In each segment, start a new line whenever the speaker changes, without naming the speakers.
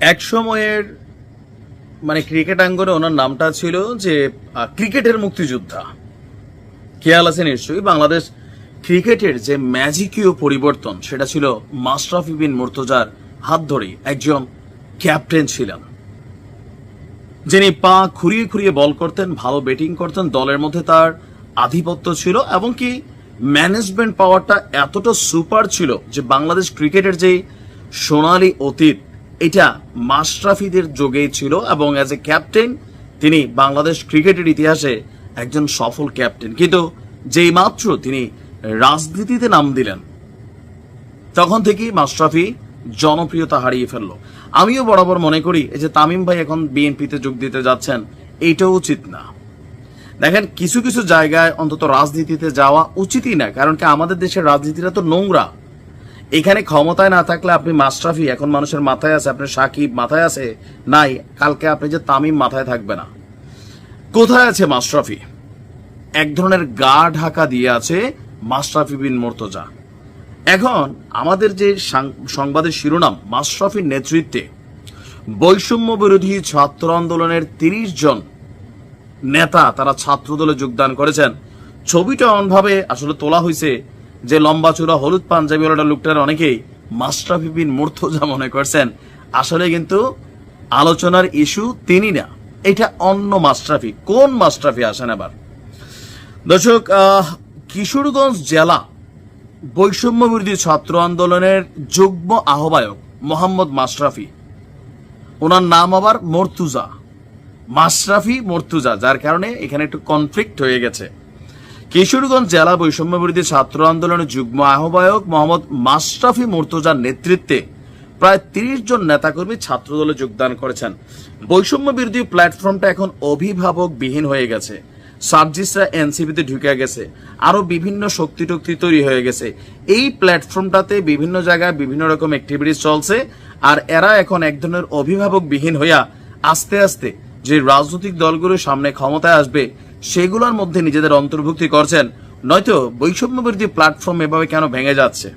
এক সময়ের মানে ক্রিকেট আঙ্গনে ওনার নামটা ছিল যে ক্রিকেটের মুক্তিযোদ্ধা। খেয়াল আছে নিশ্চয়ই, বাংলাদেশ ক্রিকেটের যে ম্যাজিকীয় পরিবর্তন, সেটা ছিল মাশরাফি বিন মুর্তজার হাত ধরেই একজন ক্যাপ্টেন ছিলেন। যিনি পা খুঁড়িয়ে খুঁড়িয়ে বল করতেন, ভালো ব্যাটিং করতেন, দলের মধ্যে তার আধিপত্য ছিল এবং কি ম্যানেজমেন্ট পাওয়ারটা এতটা সুপার ছিল যে, বাংলাদেশ ক্রিকেটের যে সোনালী অতীত এটা মাশরাফিদের যোগেই ছিল এবং অ্যাজ এ ক্যাপ্টেন তিনি বাংলাদেশ ক্রিকেটের ইতিহাসে একজন সফল ক্যাপ্টেন কিন্তু যেই মাত্র তিনি রাজনীতিতে নাম দিলেন, তখন থেকেই মাশরাফি জনপ্রিয়তা হারিয়ে ফেলল। আমিও বরাবর মনে করি, এই যে তামিম ভাই এখন বিএনপিতে যোগ দিতে যাচ্ছেন এইটাও উচিত না। দেখেন, কিছু কিছু জায়গায় অন্তত রাজনীতিতে যাওয়া উচিতই না, কারণ কি আমাদের দেশের রাজনীতিটা তো নোংরা। এখানে ক্ষমতায় না থাকলে আপনি মাশরাফি, এখন মানুষের মাথায় আছে, আপনার সাকিব মাথায় আছে, নাই, কালকে আপনি যে তামিম মাথায় থাকবে না। কোথায় আছে মাশরাফি? এক ধরনের গা ঢাকা দিয়ে আছে মাশরাফি বিন মোর্তজা। এখন আমাদের যে সংবাদের শিরোনাম, মাশরাফির নেতৃত্বে বৈষম্য বিরোধী ছাত্র আন্দোলনের তিরিশ জন নেতা তারা ছাত্র দলে যোগদান করেছেন। ছবিটা অনভাবে আসলে তোলা হয়েছে যে লম্বা চূড়া হলুদ পাঞ্জাবিওয়ালা লোকটার অনেকেই মাশরাফি বিন মনে করছেন। আসলে কিন্তু আলোচনার ইস্যু তিনি না, এটা অন্য মাশরাফি। কোন মাশরাফি আসেন আবার? দর্শক কিশোরগঞ্জ জেলা বৈষম্য বিরোধী ছাত্র আন্দোলনের যুগ্ম আহ্বায়ক মোহাম্মদ মাশরাফি। ওনার নাম আবার মর্তুজা। মাশরাফি মর্তুজা, যার কারণে এখানে একটু কনফ্লিক্ট হয়ে গেছে। কিশোরগঞ্জ জেলা বৈষম্য বিরোধী ছাত্র আন্দোলনের যুগ্ম আহ্বায়ক মোহাম্মদ মাশরাফি মুর্তজার নেতৃত্বে প্রায় তিরিশ জন নেতাকর্মী ছাত্রদলে যোগদান করেছেন। বৈষম্য বিরোধী প্ল্যাটফর্মটা এখন অভিভাবক বিহীন হয়ে গেছে। সার্জিসরা এনসিপিতে ঢুকে গেছে। আরও বিভিন্ন শক্তি টক্তি তৈরি হয়ে গেছে। এই প্ল্যাটফর্মটাতে বিভিন্ন জায়গায় বিভিন্ন রকম অ্যাক্টিভিটিস চলছে আর এরা এখন এক ধরনের অভিভাবক বিহীন হইয়া আস্তে আস্তে যে রাজনৈতিক দলগুলো সামনে ক্ষমতায় আসবে সেগুলোর মধ্যে নিজেদের অন্তর্ভুক্তি করছেন। নয়তো বৈষম্য বিরোধী প্ল্যাটফর্ম এভাবে কেন ভেঙে যাচ্ছে?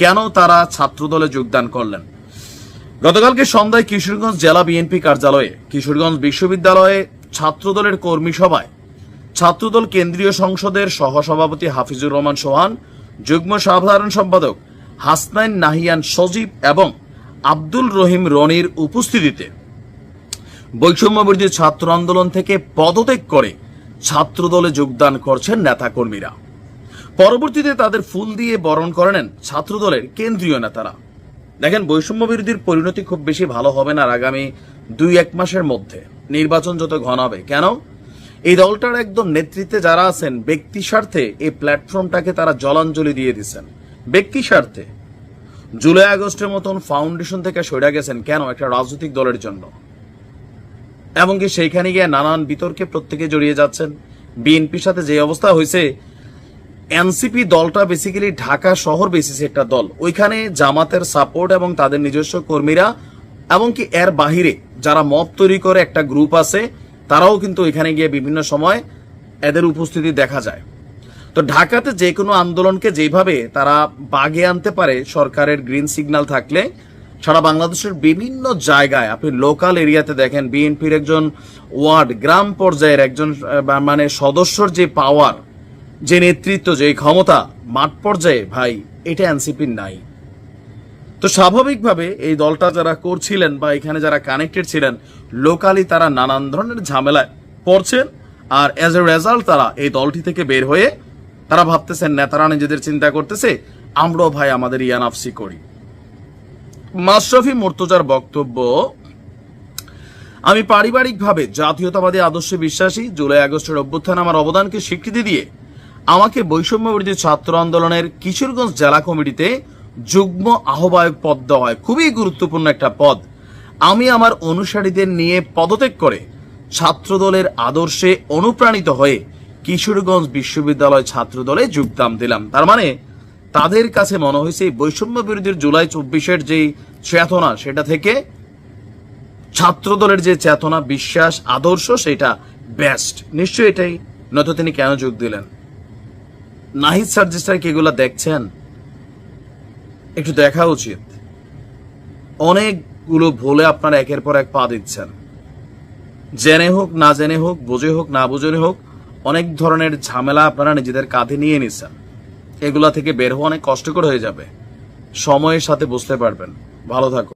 কেন তারা ছাত্রদলে যোগদান করলেন? গতকালকে সন্ধ্যায় কিশোরগঞ্জ জেলা বিএনপি কার্যালয়ে, কিশোরগঞ্জ বিশ্ববিদ্যালয়ে ছাত্রদলের কর্মী সভায় ছাত্রদল কেন্দ্রীয় সংসদের সহসভাপতি হাফিজুর রহমান সোহান, যুগ্ম সাধারণ সম্পাদক হাসনাইন নাহিয়ান সজীব এবং আব্দুল রহিম রনির উপস্থিতিতে বৈষম্যবিরোধী ছাত্র আন্দোলন থেকে পদত্যাগ করে ছাত্রদলে যোগদান করছেন নেতাকর্মীরা। পরবর্তীতে তাদের ফুল দিয়ে বরণ করে নেন ছাত্রদলের কেন্দ্রীয় নেতারা। দেখেন, বৈষম্য বিরোধীর পরিণতি খুব বেশি ভালো হবে না আগামী দুই এক মাসের মধ্যে। নির্বাচন যত ঘন হবে। কেন? এই দলটার একদম নেতৃত্বে যারা আছেন, ব্যক্তি স্বার্থে এই প্ল্যাটফর্মটাকে তারা জলাঞ্জলি দিয়ে দিচ্ছেন। ব্যক্তি স্বার্থে। জুলাই আগস্টের মতন ফাউন্ডেশন থেকে সরে গেছেন। কেন? একটা রাজনৈতিক দলের জন্য। এমনকি সেইখানে গিয়ে নানান বিতর্কে প্রত্যেকে জড়িয়ে যাচ্ছেন। বিএনপির সাথে যে অবস্থা হয়েছে, এনসিপি দলটা বেসিক্যালি ঢাকা শহর বেসিস একটা দল। ওইখানে জামাতের সাপোর্ট এবং তাদের নিজস্ব কর্মীরা, এমনকি এর বাহিরে যারা মত তৈরি করে একটা গ্রুপ আছে, তারাও কিন্তু এখানে গিয়ে বিভিন্ন সময় এদের উপস্থিতি দেখা যায়। তো ঢাকাতে যে কোনো আন্দোলনকে যেভাবে তারা বাগে আনতে পারে, সরকারের গ্রিন সিগন্যাল থাকলে সারা বাংলাদেশের বিভিন্ন জায়গায় আপনি লোকাল এরিয়াতে দেখেন বিএনপির একজন ওয়ার্ড, গ্রাম পর্যায়ের একজন মানে সদস্যর যে পাওয়ার যে নেতৃত্ব, যে ক্ষমতা, মাঠ পর্যায়ে, ভাই, এটা এনসিপির নাই। তো স্বাভাবিকভাবে এই দলটা যারা করছিলেন বা এখানে যারা কানেক্টেড ছিলেন লোকালি তারা নানান ধরনের ঝামেলায় পড়ছেন আর এজ এ রেজাল্ট তারা এই দলটি থেকে বের হয়ে তারা ভাবতেছেন, নেতারা নিজেদের চিন্তা করতেছে, আমরাও ভাই আমাদের ইয়ানাফসি করি। মাশরাফি মুর্তজার বক্তব্য, আমি পারিবারিকভাবে জাতীয়তাবাদী আদর্শে বিশ্বাসী, জুলাই আগস্টের অভ্যুত্থান আমার অবদানকে স্বীকৃতি দিয়ে আমাকে বৈষম্য বিরোধী ছাত্র আন্দোলনের কিশোরগঞ্জ জেলা কমিটিতে যুগ্ম আহ্বায়ক পদ দেওয়া হয়। খুবই গুরুত্বপূর্ণ একটা পদ। আমি আমার অনুসারীদের নিয়ে পদত্যাগ করে ছাত্রদলের আদর্শে অনুপ্রাণিত হয়ে কিশোরগঞ্জ বিশ্ববিদ্যালয় ছাত্রদলে যোগদান দিলাম। তার মানে তাদের কাছে মনে হয়েছে এই বৈষম্য বিরোধীর জুলাই চব্বিশের যে চেতনা, সেটা থেকে ছাত্রদলের যে চেতনা, বিশ্বাস, আদর্শ, সেটা বেস্ট নিশ্চয়ই এটাই। নয়তো তিনি কেন যোগ দিলেন? নাহিদ সার্জিস্টার কি এগুলা দেখছেন, একটু দেখা উচিত। অনেকগুলো ভুলে আপনারা একের পর এক পা দিচ্ছেন। জেনে হোক, না জেনে হোক, বুঝে হোক, না বুঝে হোক, অনেক ধরনের ঝামেলা আপনারা নিজেদের কাঁধে নিয়ে নিছেন এগুলা থেকে বের হওয়া অনেক কষ্টকর হয়ে যাবে। সময়ের সাথে বুঝতে পারবেন। ভালো থাকুন।